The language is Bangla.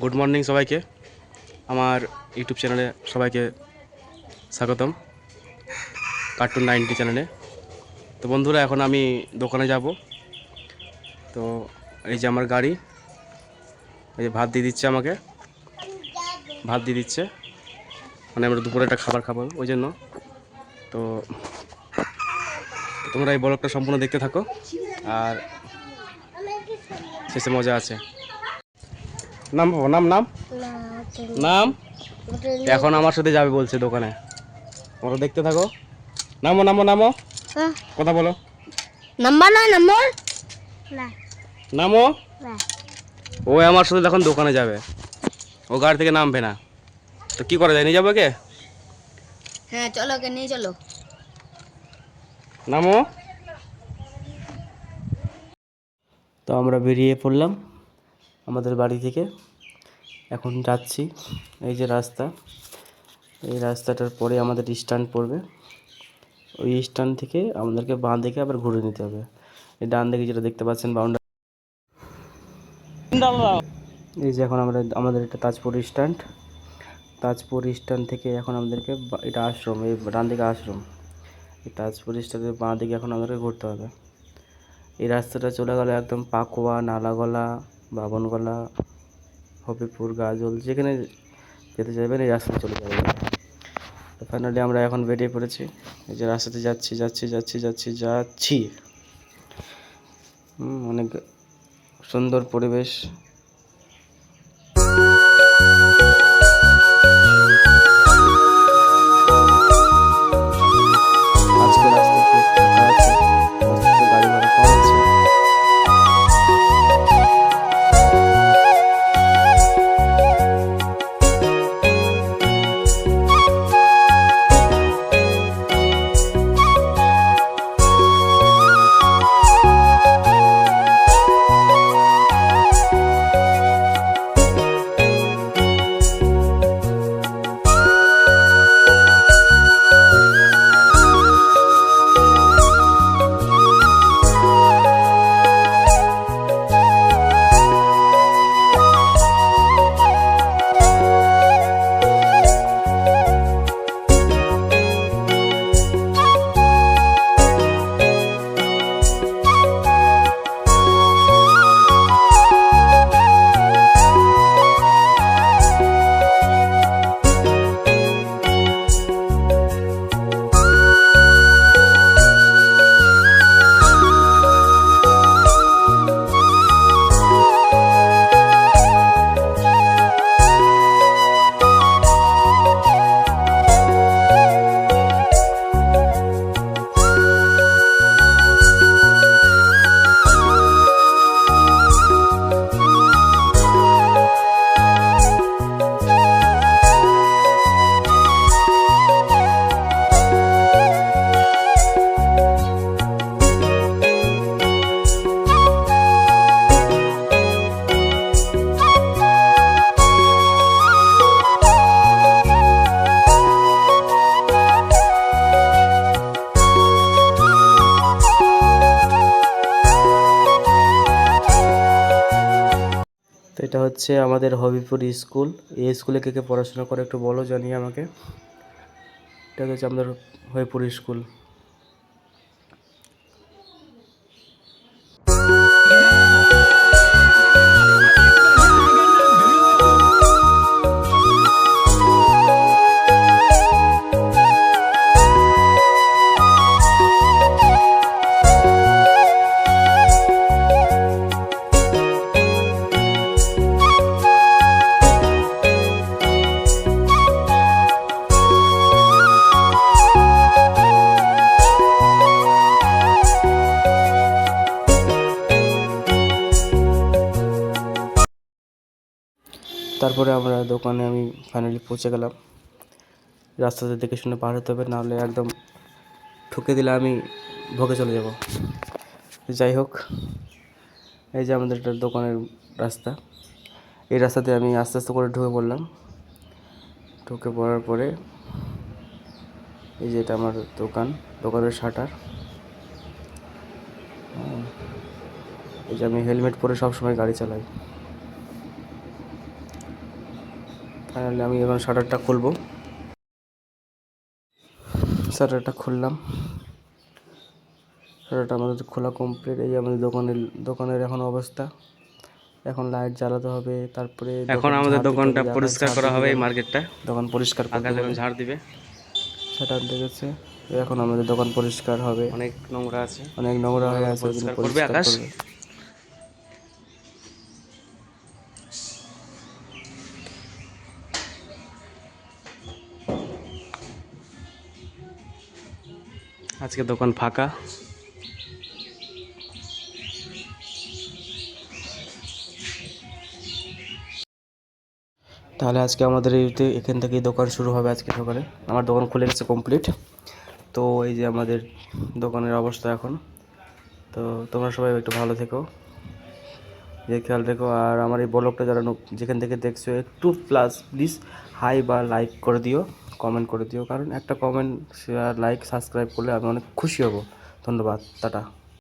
গুড মর্নিং সবাইকে। আমার ইউটিউব চ্যানেলে সবাইকে স্বাগতম, কার্টুন নাইনটি চ্যানেলে। তো বন্ধুরা, এখন আমি দোকানে যাব। তো এই যে আমার গাড়ি, এই যে ভাত দিয়ে দিচ্ছে আমাকে। ভাত দিয়ে দিচ্ছে। মানে আমরা দুপুরে একটা খাবার খাব ওই জন্য। তো তোমরা এই ব্লগটা সম্পূর্ণ দেখতে থাকো। আর শেষে মজা আছে। নাম বাবা, নাম? নাম? নাম? এখন আমার সাথে যাবে বলছে দোকানে। তোমরা দেখতে থাকো। নামো নামো নামো। কথা বলো। নাম্বার না নাম্বার? না। নামো? ও আমার সাথে এখন দোকানে যাবে ও গাড়ি থেকে নামবে না। তো কি করা যায়? নিয়ে যাব কে হ্যাঁ চলো কে নিয়ে চলো। নামো? তো আমরা বেরিয়ে পড়লাম। আমাদের বাড়ি থেকে। এখন যাচ্ছি এই যে রাস্তা। এই রাস্তাটার পরে আমাদের স্ট্যান্ড পড়বে। ওই স্ট্যান্ড থেকে আমাদেরকে বাঁ দিকে আবার ঘুরে নিতে হবে। এই ডান দিকে যেটা দেখতে পাচ্ছেন বাউন্ডারি এই যে এখন আমরা আমাদের এটা তাজপুর স্ট্যান্ড। তাজপুর স্ট্যান্ড থেকে এখন আমাদেরকে এটা আশ্রম, এই ডান দিকে আশ্রম। এই তাজপুর স্ট্যান্ডের বাঁ দিকে এখন আমাদেরকে ঘুরতে হবে। এই রাস্তাটা চলে গেল একদম পাকুয়া, নালাগোলা। বাবনগোলা হবিপুর গাজল, যেখানে যেতে চাইবেন এই রাস্তায় চলে যাবে। তো ফাইনালি আমরা এখন বেরিয়ে পড়েছি। এই যে রাস্তাতে যাচ্ছি যাচ্ছি যাচ্ছি যাচ্ছি যাচ্ছি। অনেক সুন্দর পরিবেশ। এটা হচ্ছে আমাদের হবিপুর স্কুল। এই স্কুলে কে কে পড়াশোনা করে একটু বলো জানিয়ে আমাকে। এটা হচ্ছে আমাদের হবিপুর স্কুল। তারপরে আমরা দোকানে আমি ফাইনালি পৌঁছে গেলাম। রাস্তাতে দেখে শুনে পার হতে হবে, নাহলে একদম ঠুকে দিলে আমি ভোগে চলে যাব। যাই হোক, এই যে আমাদের একটা দোকানের রাস্তা। এই রাস্তাতে আমি আস্তে আস্তে করে ঢুকে পড়লাম। ঢুকে পড়ার পরে এই যে এটা আমার দোকান, দোকানের শাটার। এই যে আমি হেলমেট পরে সব সময় গাড়ি চালাই। ফাইনালি আমি এখন শাটারটা খুলবো। শাটারটা খুললাম। শাটারটা আমাদের খোলা কমপ্লিট এই আমাদের দোকানের দোকানের এখন অবস্থা। এখন লাইট জ্বালাতে হবে তারপরে এখন আমাদের দোকানটা পরিষ্কার করা হবে এই। মার্কেটটা দোকান পরিষ্কার ঝাড় দিবে। শাটার দেখেছে এখন আমাদের দোকান পরিষ্কার হবে। অনেক নোংরা আছে। অনেক নোংরা হয়ে আছে পরিষ্কার করবে আকাশ? আজকে দোকান ফাঁকা। তাহলে আজকে আমাদের এখান থেকেই দোকান শুরু হবে আজকে সকালে। আমার দোকান খুলে গেছে কমপ্লিট তো এই যে আমাদের দোকানের অবস্থা এখন। তো তোমরা সবাই একটু ভালো থেকো। যে খেয়াল রেখো, আর আমার এই ব্লগটা যারা যেখান থেকে দেখছ, একটু প্লাস প্লিজ হাই বা লাইক করে দিও কমেন্ট করে দিও। কারণ একটা কমেন্ট শেয়ার লাইক সাবস্ক্রাইব করলে আমি অনেক খুশি হব। ধন্যবাদ, টাটা।